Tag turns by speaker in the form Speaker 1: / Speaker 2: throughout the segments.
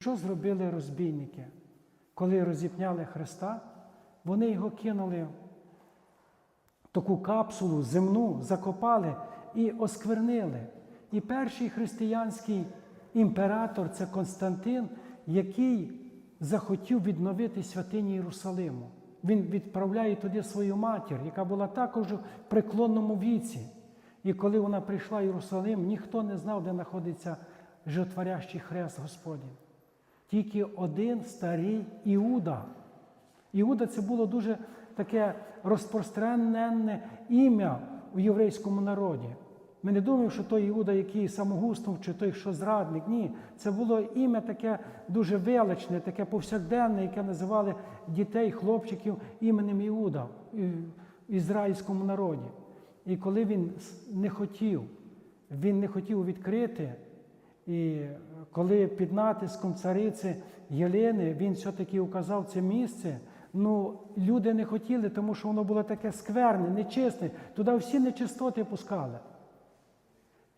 Speaker 1: Що зробили розбійники? Коли розіпняли Христа, вони його кинули в таку капсулу земну, закопали і осквернили. І перший християнський імператор це Константин, який захотів відновити святині Єрусалиму. Він відправляє туди свою матір, яка була також у преклонному віці. І коли вона прийшла в Єрусалим, ніхто не знав, де знаходиться животворящий хрест Господній. Тільки один старий Іуда. Іуда це було дуже таке розпространене ім'я у єврейському народі. Ми не думаємо, що той Іуда, який самогустом, чи той, що зрадник. Ні, це було ім'я таке дуже величне, таке повсякденне, яке називали дітей, хлопчиків іменем Іуда в ізраїльському народі. І коли він не хотів, він не хотів відкрити, і коли під натиском цариці Єлени він все-таки указав це місце, ну люди не хотіли, тому що воно було таке скверне, нечисте. Туди всі нечистоти пускали.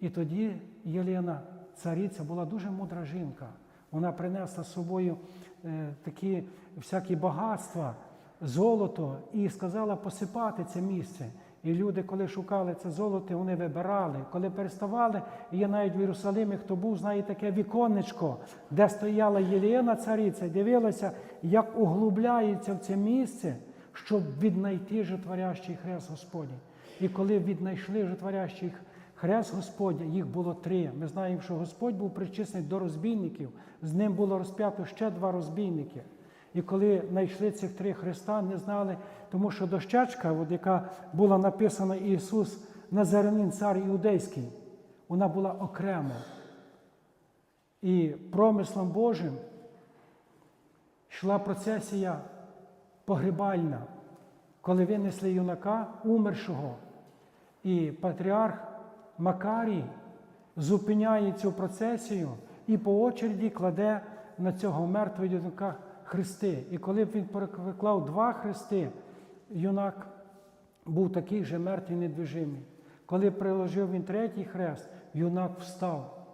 Speaker 1: І тоді Єлена, цариця, була дуже мудра жінка. Вона принесла з собою е, такі всякі багатства, золото, і сказала посипати це місце. І люди, коли шукали це золото, вони вибирали. Коли переставали, є навіть в Єрусалимі, хто був, знає таке віконечко, де стояла Єлена цариця, дивилася, як углубляється в це місце, щоб віднайти житворящий хрест Господній. І коли віднайшли житворящий хрест Господня, їх було три. Ми знаємо, що Господь був причисний до розбійників, з ним було розп'ято ще два розбійники. І коли знайшли цих три Христа, не знали, тому що дощечка, от яка була написана Ісус Назарянин, цар Іудейський, вона була окремо. І промислом Божим йшла процесія погребальна, коли винесли юнака умершого. І патріарх Макарій зупиняє цю процесію і по очереді кладе на цього мертвого юнака хрести. І коли б він переклав два хрести, юнак був такий же мертвий недвижимий. Коли приложив він третій хрест, юнак встав.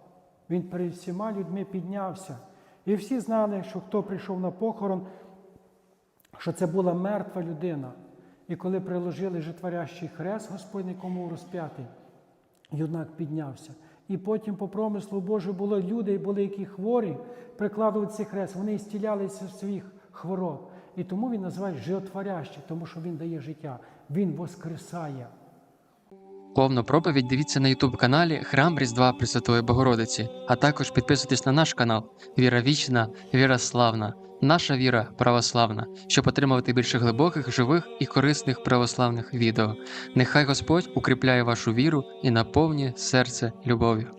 Speaker 1: Він перед всіма людьми піднявся. І всі знали, що хто прийшов на похорон, що це була мертва людина. І коли приложили житворящий хрест, Господь кому розп'ятий, юнак піднявся. І потім, по промислу Божу, було люди, були які хворі, прикладували цей хрест, вони зцілялися з своїх хвороб. І тому він називає животворящий, тому що він дає життя, він воскресає.
Speaker 2: Повну проповідь дивіться на Ютуб каналі Храм Різдва Пресвятої Богородиці, а також підписуйтесь на наш канал Віра Вічна, Віра Славна, наша віра православна, щоб отримувати більше глибоких, живих і корисних православних відео. Нехай Господь укріпляє вашу віру і наповнює серце любов'ю.